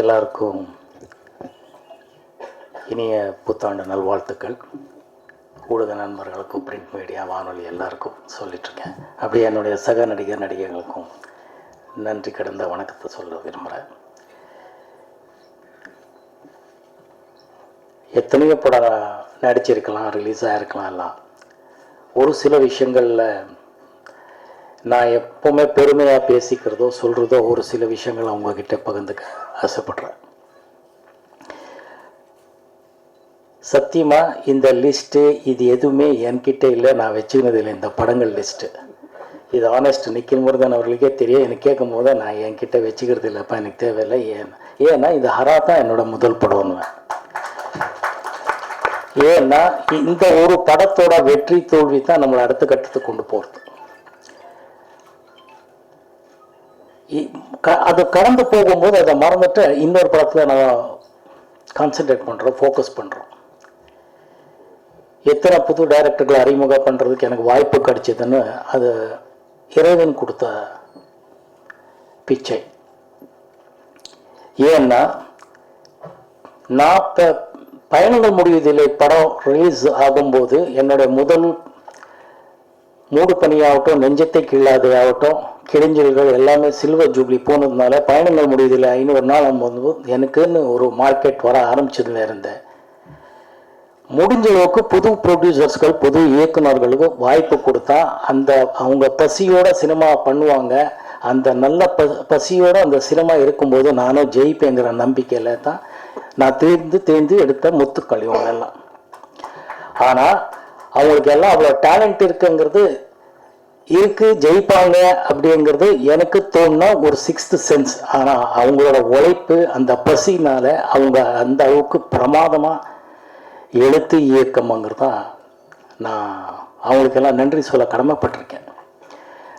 எல்லாருக்கும் இனிய புத்தாண்டு நல்வாழ்த்துக்கள். ஊடக நண்பர்களுக்கும் பிரிண்ட் மீடியா வானொலி எல்லாருக்கும் சொல்லிட்டுருக்கேன். அப்படியே என்னுடைய சக நடிகர் நடிகைகளுக்கும் நன்றி கடந்த வணக்கத்தை சொல்ல விரும்புகிறேன் எத்தனையோ படம் நடிச்சிருக்கலாம் ரிலீஸ் ஆகிருக்கலாம் எல்லாம். ஒரு சில விஷயங்களில் நான் எப்போவுமே பெருமையாக பேசிக்கிறதோ சொல்கிறதோ ஒரு சில விஷயங்கள் அவங்கக்கிட்ட பகிர்ந்துக்கிறேன் ஆசைப்படுறேன் சத்தியமாக இந்த லிஸ்ட்டு இது எதுவுமே என்கிட்ட இல்லை. நான் வச்சுக்கினது இல்லை இந்த படங்கள் லிஸ்ட்டு. இது ஆனஸ்ட் நிற்கும் போது தான் அவர்களுக்கே தெரியும். எனக்கு கேட்கும் போது நான் என்கிட்ட வச்சுக்கிறது இல்லைப்பா எனக்கு தேவையில்லை. ஏன்? ஏன்னா இது ஹரா தான் என்னோட முதல் படம்னுவேன். ஏன்னா இந்த ஒரு படத்தோட வெற்றி தோல்வி தான் நம்மளை அடுத்த கட்டத்துக்கு கொண்டு போகிறது அது கடந்து போகும்போது அதை மறந்துட்டு இன்னொரு படத்தில் நான் கான்சென்ட்ரேட் பண்ணுறோம் ஃபோக்கஸ் பண்ணுறோம் எத்தனை புது டைரக்டர்களை அறிமுகம் பண்ணுறதுக்கு எனக்கு வாய்ப்பு கிடைச்சதுன்னு அது இறைவன் கொடுத்த பிச்சை. ஏன்னா நான் இப்போ பயணங்கள் முடிவதில்லை படம் ரிலீஸ் ஆகும்போது என்னுடைய முதல் மூடு பனியாகட்டும் நெஞ்சத்தை கிள்ளாதே ஆகட்டும் கிழிஞ்சல்கள் எல்லாமே சில்வர் ஜூப்ளி போனதுனால பயணங்கள் முடியதில்லை ஐநூறு நாள் போது எனக்குன்னு ஒரு மார்க்கெட் வர ஆரம்பிச்சதுல இருந்தேன் முடிஞ்ச அளவுக்கு புது ப்ரொடியூசர்ஸ்கள் புது இயக்குநர்களுக்கும் வாய்ப்பு கொடுத்தா அந்த அவங்க பசியோட சினிமா பண்ணுவாங்க. அந்த நல்ல ப பசியோடு அந்த சினிமா இருக்கும்போது நானும் ஜெயிப்பேங்கிற நம்பிக்கையில் தான் நான் தேர்ந்து தேர்ந்து எடுத்த முத்துக்கள் எல்லாம் ஆனால் அவங்களுக்கு எல்லாம் அவ்வளோ டேலண்ட் இருக்குங்கிறது இருக்கு ஜெயிப்பாங்க அப்படிங்கிறது எனக்கு தோணுனா ஒரு சிக்ஸ்த்து சென்ஸ் ஆனால் அவங்களோட உழைப்பு அந்த பசினால் அவங்க அந்த அளவுக்கு பிரமாதமாக எழுத்து இயக்கமாங்கிறது தான் நான் அவங்களுக்கெல்லாம் நன்றி சொல்ல கடமைப்பட்டிருக்கேன்.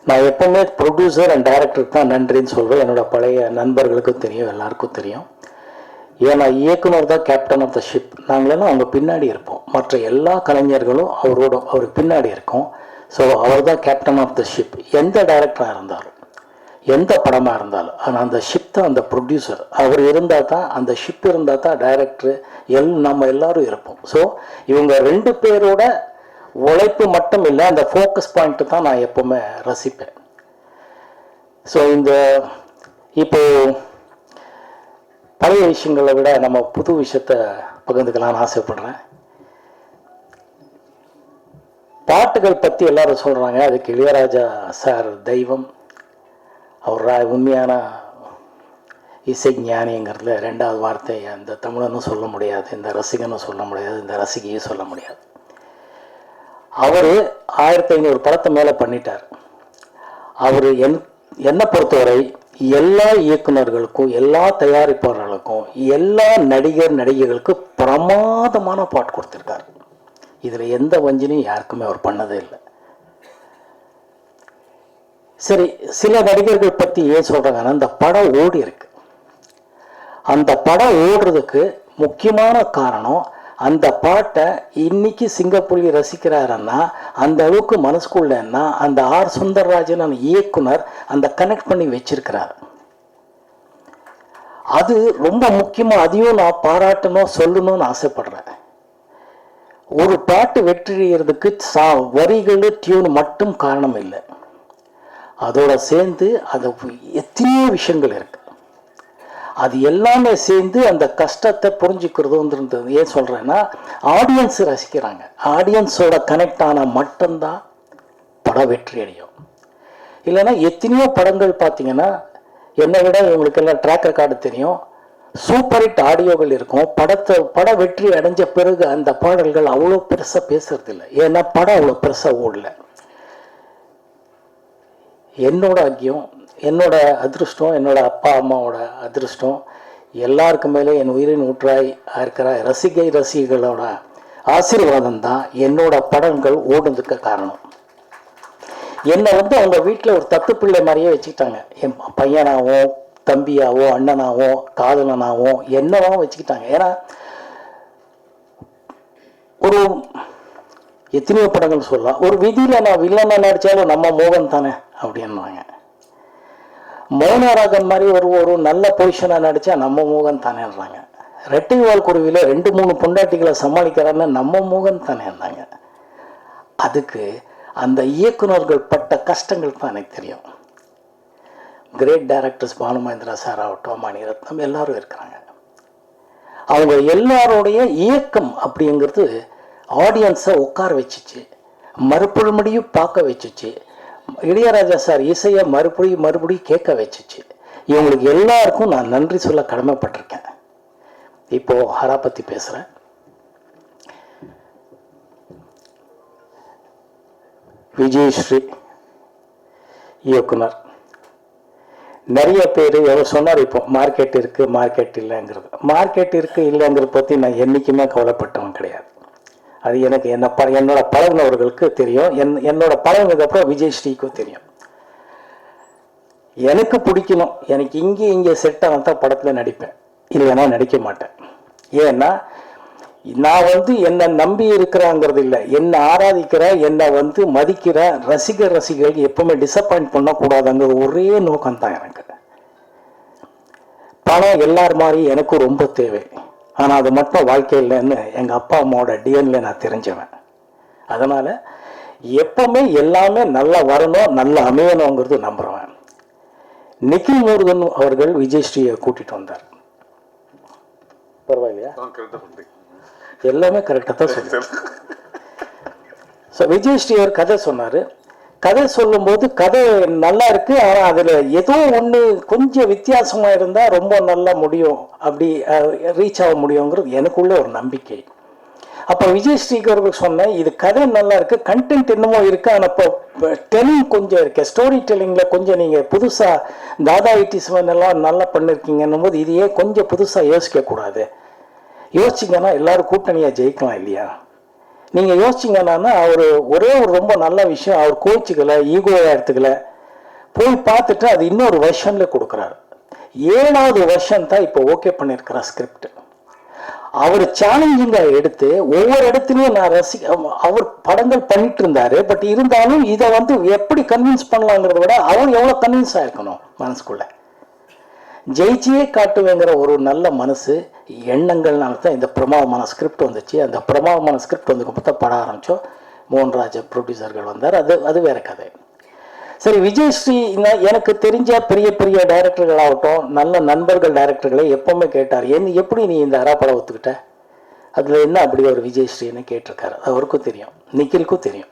நான் எப்பவுமே ப்ரொடியூசர் அண்ட் டைரக்டருக்கு தான் நன்றின்னு சொல்வேன். என்னோட பழைய நண்பர்களுக்கும் தெரியும் எல்லாருக்கும் தெரியும். ஏன்னா இயக்குனர் தான் கேப்டன் ஆஃப் த ஷிப் நாங்களெல்லாம் அவங்க பின்னாடி இருப்போம். மற்ற எல்லா கலைஞர்களும் அவரோட அவருக்கு பின்னாடி இருக்கும். ஸோ அவர் தான் கேப்டன் ஆஃப் த ஷிப் எந்த டைரக்டராக இருந்தாலும் எந்த படமாக இருந்தாலும் ஆனால் அந்த ஷிப் தான் அந்த ப்ரொடியூசர் அவர் இருந்தால் தான் அந்த ஷிப் இருந்தால் தான் டைரக்டரு எல் நம்ம எல்லாரும் இருப்போம். ஸோ இவங்க ரெண்டு பேரோட உழைப்பு மட்டும் இல்லை அந்த ஃபோக்கஸ் பாயிண்ட்டு தான் நான் எப்போவுமே ரசிப்பேன். ஸோ இந்த இப்போ பழைய விஷயங்களை விட நம்ம புது விஷயத்தை பகிர்ந்துக்கலாம்னு ஆசைப்படுறேன். பாட்டுகள் பற்றி எல்லாரும் சொல்கிறாங்க அதுக்கு இளையராஜா சார் தெய்வம். அவர் உண்மையான இசை ஞானிங்கிறதுல ரெண்டாவது வார்த்தை அந்த தமிழனும் சொல்ல முடியாது இந்த ரசிகனும் சொல்ல முடியாது இந்த ரசிகையும் சொல்ல முடியாது. அவர் ஆயிரத்தி ஐநூறு படத்தை மேலே பண்ணிட்டார். அவர் என் என்னை பொறுத்தவரை எல்லா இயக்குனர்களுக்கும் எல்லா தயாரிப்பாளர்களுக்கும் எல்லா நடிகர் நடிகைகளுக்கும் பிரமாதமான பாட்டு கொடுத்துருக்காரு. இதில் எந்த வஞ்சனையும் யாருக்குமே அவர் பண்ணதே இல்லை. சரி சில நடிகர்கள் பற்றி ஏன் சொல்கிறாங்கன்னா அந்த படம் ஓடி இருக்கு. அந்த படம் ஓடுறதுக்கு முக்கியமான காரணம் அந்த பாட்டை இன்னைக்கு சிங்கப்புலி ரசிக்கிறாருன்னா அந்த அளவுக்கு மனசுக்குள்ளன்னா அந்த ஆர் சுந்தரராஜன் அந்த இயக்குனர் அந்த கனெக்ட் பண்ணி வச்சிருக்கிறார். அது ரொம்ப முக்கியமாக அதையும் நான் பாராட்டணும் சொல்லணும்னு ஆசைப்படுறேன். ஒரு பாட்டு வெற்றியறதுக்கு சா வரிகள் டியூன் மட்டும் காரணம் இல்லை. அதோட சேர்ந்து அது எத்தனையோ விஷயங்கள் இருக்கு. அது எல்லாமே சேர்ந்து அந்த கஷ்டத்தை புரிஞ்சுக்கிறதுன்றது ஏன் சொல்கிறேன்னா ஆடியன்ஸ் ரசிக்கிறாங்க. ஆடியன்ஸோட கனெக்ட் ஆனால் மட்டும்தான் படம் வெற்றி அடையும். இல்லைன்னா எத்தனையோ படங்கள் பார்த்தீங்கன்னா என்னை விட இவங்களுக்கெல்லாம் ட்ராக் ரெக்கார்டு தெரியும். சூப்பர் ஹிட் ஆடியோகள் இருக்கும். படத்தை பட வெற்றி அடைஞ்ச பிறகு அந்த பாடல்கள் அவ்வளோ பெருசாக பேசுறது இல்லை ஏன்னா படம் அவ்வளோ பெருசாக ஓடல. என்னோட ஐக்கியம் என்னோட அதிருஷ்டம் என்னோட அப்பா அம்மாவோட அதிருஷ்டம் எல்லாருக்கு மேலே என் உயிரின் ஊற்றாய் இருக்கிற ரசிகை ரசிகைகளோட ஆசீர்வாதம் தான் என்னோட படங்கள் ஓடுனதுக்கு காரணம். என்னை வந்து அவங்க வீட்டில் ஒரு தத்து பிள்ளை மாதிரியே வச்சுக்கிட்டாங்க. என் பையனாகவும் தம்பியாவோ அண்ணனாவோ காதலனாவோ என்னவோ வச்சுக்கிட்டாங்க. ஏன்னா ஒரு எத்தனையோ படங்கள் சொல்லலாம். ஒரு விதியில் நான் வில்லனை நடித்தாலும் நம்ம மோகன் தானே அப்படின்னாங்க மௌனராகன் மாதிரி ஒரு ஒரு நல்ல பொசிஷனாக நடித்தா நம்ம மோகன் தானேன்றாங்க. ரெட்டைவால் குருவியில் ரெண்டு மூணு பொண்டாட்டிகளை சமாளிக்கிறான்னு நம்ம மோகன் தானேன்றாங்க. அதுக்கு அந்த இயக்குனர்கள் பட்ட கஷ்டங்கள் தான் எனக்கு தெரியும். கிரேட் டைரக்டர்ஸ் பானுமேந்திரா சார் ஆகட்டும் மணிரத்னம் எல்லாரும் இருக்கிறாங்க. அவங்க எல்லாருடைய இயக்கம் அப்படிங்கிறது ஆடியன்ஸை உட்கார வச்சுச்சு மறுபடியும் பார்க்க வச்சுச்சு இளையராஜா சார் இசையை மறுபடியும் மறுபடியும் கேட்க வச்சுச்சு. இவங்களுக்கு எல்லாருக்கும் நான் நன்றி சொல்ல கடமைப்பட்டிருக்கேன். இப்போ ஹரா பற்றி பேசுகிறேன் விஜயஸ்ரீ இயக்குனர். நிறைய பேர் எவ்வளோ சொன்னார் இப்போ மார்க்கெட் இருக்குது மார்க்கெட் இல்லைங்கிறது. மார்க்கெட் இருக்குது இல்லைங்கிறத பற்றி நான் என்றைக்குமே கவலைப்பட்டவன் கிடையாது. அது எனக்கு என்ன ப என்னோட பழகினவர்களுக்கு தெரியும். என் என்னோட பழகினதுக்கப்புறம் விஜயஸ்ரீக்கும் தெரியும். எனக்கு பிடிக்கணும். எனக்கு இங்கே இங்கே செட் ஆனால் தான் படத்தில் நடிப்பேன். இல்லைன்னா நடிக்க மாட்டேன். ஏன்னா நான் வந்து என்னை நம்பி இருக்கிறாங்கிறது இல்லை. என்னை ஆராதிக்கிற என்னை வந்து மதிக்கிற ரசிகர் ரசிகர்களுக்கு எப்பவுமே டிசப்பாயிண்ட் பண்ணக்கூடாதுங்கிற ஒரே நோக்கம் தான் எனக்கு. பணம் எல்லார் மாதிரி எனக்கும் ரொம்ப தேவை. ஆனால் அது மட்டும் வாழ்க்கை இல்லைன்னு எங்கள் அப்பா அம்மாவோட டிஎன்ல நான் தெரிஞ்சவன். அதனால் எப்பவுமே எல்லாமே நல்லா வரணும் நல்லா அமையணுங்கிறது நம்புகிறவன் நிக்கில் முருகன் அவர்கள் விஜயஸ்ரீயை கூட்டிட்டு வந்தார். பரவாயில்லையா? கரெக்டாக எல்லாமே கரெக்டாக தான் சொன்னார் ஸோ விஜயஸ்ரீ ஒரு கதை சொன்னார். கதை சொல்லும்போது கதை நல்லா இருக்கு ஆனால் அதில் ஏதோ ஒன்று கொஞ்சம் வித்தியாசமாக இருந்தால் ரொம்ப நல்லா முடியும் அப்படி ரீச் ஆக முடியுங்கிறது எனக்குள்ள ஒரு நம்பிக்கை. அப்போ விஜயஸ்ரீக்கு அவர்கள் சொன்னேன் இது கதை நல்லா இருக்கு கண்டென்ட் என்னமோ இருக்கு ஆனால் இப்போ டெல்லிங் கொஞ்சம் இருக்கு. ஸ்டோரி டெல்லிங்கில் கொஞ்சம் நீங்கள் புதுசாக தாதா இட்டிஸ்மன் எல்லாம் நல்லா பண்ணியிருக்கீங்கன்னும் போது இதையே கொஞ்சம் புதுசாக யோசிக்க கூடாது யோசிச்சிங்கன்னா எல்லாரும் கூட்டணியாக ஜெயிக்கலாம் இல்லையா? நீங்கள் யோசிச்சிங்கன்னா அவர் ஒரே ஒரு ரொம்ப நல்ல விஷயம் அவர் கோச்சிக்கலை ஈகோவாக எடுத்துக்கல. போய் பார்த்துட்டு அது இன்னொரு வெர்ஷனில் கொடுக்குறாரு. ஏழாவது வருஷன் தான் இப்போ ஓகே பண்ணியிருக்கிறார் ஸ்கிரிப்ட் அவர் சேலஞ்சிங்காக எடுத்து ஒவ்வொரு இடத்துலையும் நான் ரசி அவர் படங்கள் பண்ணிட்டு இருந்தாரு. பட் இருந்தாலும் இதை வந்து எப்படி கன்வின்ஸ் பண்ணலாங்கிறத விட அவர் எவ்வளோ கன்வின்ஸ் ஆயிருக்கணும் மனசுக்குள்ளே? ஜெயிச்சியே காட்டுவேங்கிற ஒரு நல்ல மனசு எண்ணங்கள்னால தான் இந்த பிரமாவமான ஸ்கிரிப்ட் வந்துச்சு. அந்த பிரமாவமான ஸ்கிரிப்ட் வந்து பார்த்தா பட ஆரம்பித்தோம் மோகன்ராஜ் ப்ரொடியூசர்கள் வந்தார். அது அது வேற கதை. சரி விஜயஸ்ரீ நான் எனக்கு தெரிஞ்ச பெரிய பெரிய டைரக்டர்களாகட்டும் நல்ல நண்பர்கள் டைரக்டர்களை எப்பவுமே கேட்டார். என் எப்படி நீ இந்த அரா படம் ஒத்துக்கிட்ட? அதில் என்ன அப்படி ஒரு விஜயஸ்ரீன்னு கேட்டிருக்காரு. அவருக்கும் தெரியும். நிக்கிலுக்கும் தெரியும்.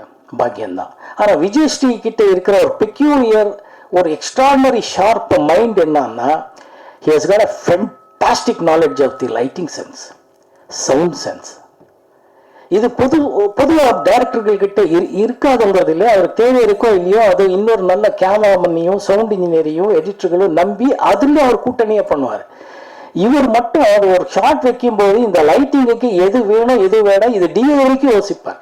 பாக்கியம்தான். ஆனால் விஜயஸ்ரீ கிட்ட இருக்கிற ஒரு பெக்யூலியர் ஒரு எக்ஸ்ட்ராடனரி ஷார்ப் மைண்ட் என்னன்னா he has got a fantastic knowledge of the lighting sense sound sense இது பொது பொதுவாக டேரக்டர்கள் கிட்ட இரு- இருக்காதுங்கிறது இல்லை அவர் தேவை இருக்கோ இல்லையோ அது இன்னொரு நல்ல கேமராமேனையும் சவுண்ட் இன்ஜினியரையும் எடிட்டர்களும் நம்பி அதில் அவர் கூட்டணியை பண்ணுவார். இவர் மட்டும் அவர் ஒரு ஷார்ட் வைக்கும்போது இந்த லைட்டிங்குக்கு எது வேணும் எது வேணும் இது டிஏ வரைக்கும் யோசிப்பார்.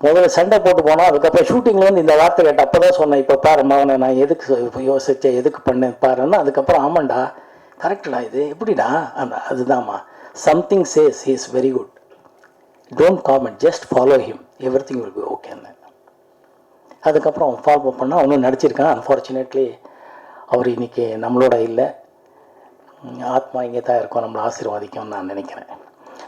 முதல்ல சண்டை போட்டு போனோம் அதுக்கப்புறம் ஷூட்டிங்கில் வந்து இந்த வார்த்தை கேட்ட அப்போ தான் சொன்னேன் இப்போ பாரு மகனை நான் எதுக்கு யோசித்தேன் எதுக்கு பண்ணேன் பாருன்னா. அதுக்கப்புறம் ஆமாண்டா கரெக்டடா இது? எப்படிடா? அந்த அதுதாம்மா. Something says is is very good don't comment just follow him everything will be ஓகேன்னு அதுக்கப்புறம் அவன் ஃபாலோ பண்ணால் அவனும் நடிச்சிருக்கான். அன்ஃபார்ச்சுனேட்லி அவர் இன்னைக்கு நம்மளோட இல்லை. ஆத்மா இங்கே தான் இருக்கும். நம்மளை ஆசீர்வாதிக்கும்னு நான் நினைக்கிறேன்.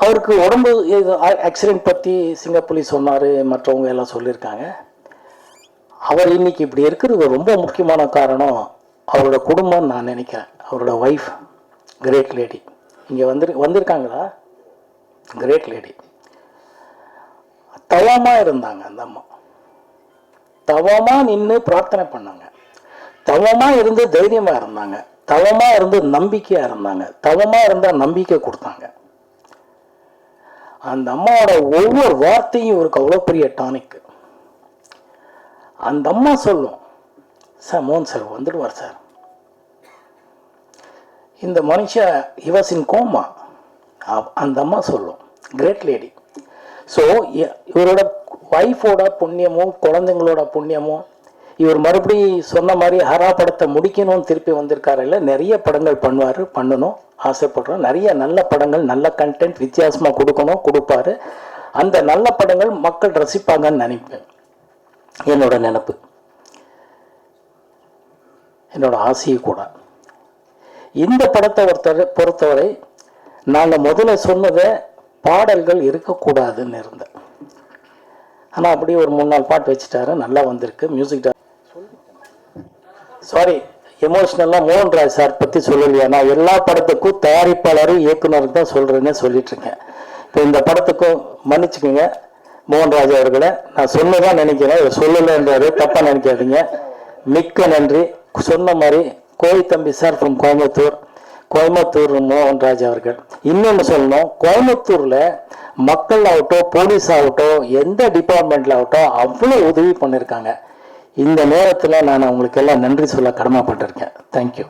அவருக்கு உடம்பு ஆக்சிடென்ட் பற்றி சிங்கப்புலி சொன்னார் மற்றவங்க எல்லாம் சொல்லியிருக்காங்க. அவர் இன்னைக்கு இப்படி இருக்கிறது ரொம்ப முக்கியமான காரணம் அவரோட குடும்பம் நான் நினைக்கிறேன். அவரோட ஒய்ஃப் கிரேட் லேடி இங்கே வந்துரு வந்திருக்காங்களா? கிரேட் லேடி தவமாக இருந்தாங்க அந்த அம்மா. தவமாக நின்று பிரார்த்தனை பண்ணாங்க. தவமாக இருந்து தைரியமாக இருந்தாங்க. தவமாக இருந்து நம்பிக்கையாக இருந்தாங்க. தவமாக இருந்தால் நம்பிக்கை கொடுத்தாங்க. அந்த அம்மாவோட ஒவ்வொரு வார்த்தையும் இவருக்கு அவ்வளோ பெரிய டானிக் அந்த அம்மா சொல்லும் சார் மோகன் சார் வந்துடுவார் சார். இந்த மனுஷன் இவசின் கோமா. அந்த அம்மா சொல்லும் கிரேட் லேடி ஸோ இவரோட ஒய்ஃபோட புண்ணியமும் குழந்தைங்களோட புண்ணியமும் இவர் மறுபடி சொன்ன மாதிரி ஹரா படத்தை முடிக்கணும்னு திருப்பி வந்திருக்காரு. இல்லை நிறைய படங்கள் பண்ணுவார் பண்ணணும் ஆசைப்படுறோம். நிறைய நல்ல படங்கள் நல்ல கண்டென்ட் வித்தியாசமாக கொடுக்கணும் கொடுப்பாரு. அந்த நல்ல படங்கள் மக்கள் ரசிப்பாங்கன்னு நினைப்பேன். என்னோட நினப்பு. என்னோட ஆசையை கூட. இந்த படத்தை ஒருத்தர் பொறுத்தவரை நாங்கள் முதல்ல சொன்னதை பாடல்கள் இருக்கக்கூடாதுன்னு இருந்தேன். ஆனால் அப்படியே ஒரு மூணு நாள் பாட்டு வச்சுட்டாரு. நல்லா வந்திருக்கு. மியூசிக் சாரி எமோஷ்னலாக மோகன்ராஜ் சார் பற்றி சொல்லலையா? நான் எல்லா படத்துக்கும் தயாரிப்பாளரும் இயக்குனருக்கு தான் சொல்கிறேன்னு சொல்லிட்டுருக்கேன். இப்போ இந்த படத்துக்கும் மன்னிச்சுக்கோங்க மோகன்ராஜ் அவர்களை. நான் சொன்னதான் நினைக்கிறேன். இவர் சொல்லலைன்றாரு. தப்பாக நினைக்காதீங்க. மிக்க நன்றி. சொன்ன மாதிரி கோயித்தம்பி தம்பி சார் ஃப்ரம் கோயம்புத்தூர். கோயம்புத்தூர் மோகன்ராஜ் அவர்கள். இன்னொன்று சொல்லணும். கோயம்புத்தூரில் மக்கள் ஆகட்டும் போலீஸ் ஆகட்டும் எந்த டிபார்ட்மெண்ட்டில் ஆகட்டும் அவ்வளோ உதவி பண்ணியிருக்காங்க. இந்த நேரத்தில் நான் உங்களுக்கு எல்லாம் நன்றி சொல்ல கடமைப்பட்டிருக்கேன். தேங்க்யூ